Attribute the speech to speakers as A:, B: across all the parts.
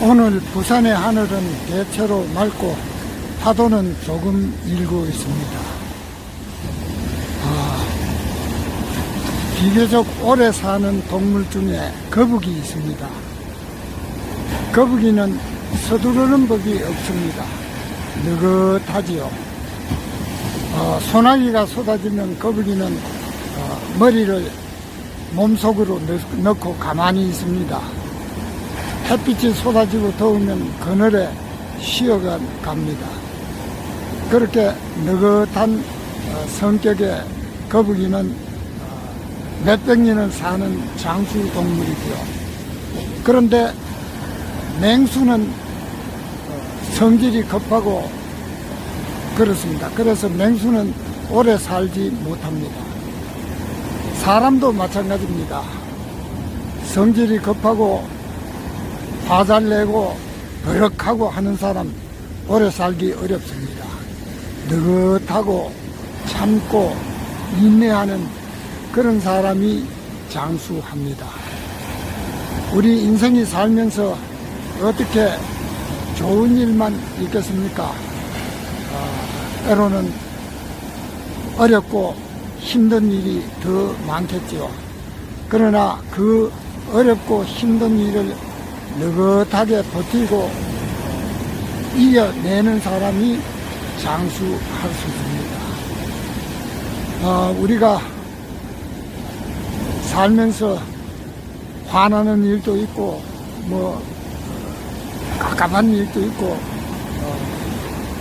A: 오늘 부산의 하늘은 대체로 맑고 파도는 조금 일고 있습니다. 아, 비교적 오래 사는 동물 중에 거북이 있습니다. 거북이는 서두르는 법이 없습니다. 느긋하지요. 어, 소나기가 쏟아지면 거북이는 어, 머리를 몸속으로 넣- 넣고 가만히 있습니다. 햇빛이 쏟아지고 더우면 그늘에 쉬어가 갑니다. 그렇게 느긋한 어, 성격의 거북이는 어, 몇백 년을 사는 장수 동물이고요. 그런데 맹수는 어, 성질이 급하고 그렇습니다. 그래서 맹수는 오래 살지 못합니다. 사람도 마찬가지입니다. 성질이 급하고 화잘 내고 버럭하고 하는 사람 오래 살기 어렵습니다. 느긋하고 참고 인내하는 그런 사람이 장수합니다. 우리 인생이 살면서 어떻게 좋은 일만 있겠습니까? 어, 때로는 어렵고 힘든 일이 더 많겠지요. 그러나 그 어렵고 힘든 일을 느긋하게 버티고 이겨내는 사람이 장수할 수 있습니다. 어, 우리가 살면서 화나는 일도 있고, 뭐, 갑갑한 일도 있고, 어,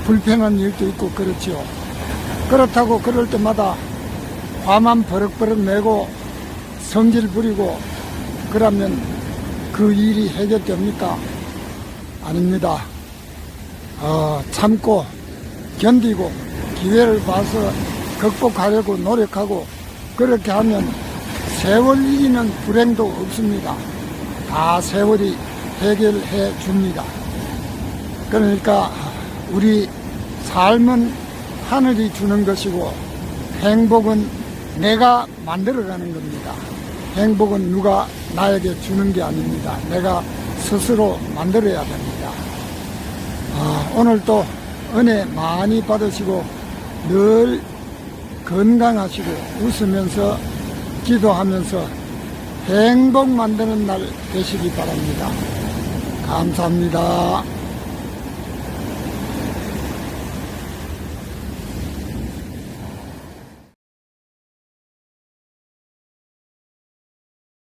A: 불편한 일도 있고, 그렇지요. 그렇다고 그럴 때마다 화만 버럭버럭 내고 성질 부리고 그러면 그 일이 해결됩니까? 아닙니다. 어, 참고 견디고 기회를 봐서 극복하려고 노력하고 그렇게 하면 세월 이기는 불행도 없습니다. 다 세월이 해결해 줍니다. 그러니까 우리 삶은 하늘이 주는 것이고 행복은 내가 만들어가는 겁니다. 행복은 누가 나에게 주는 게 아닙니다. 내가 스스로 만들어야 됩니다. 아, 오늘도 은혜 많이 받으시고 늘 건강하시고 웃으면서 기도하면서 행복 만드는 날 되시기 바랍니다. 감사합니다.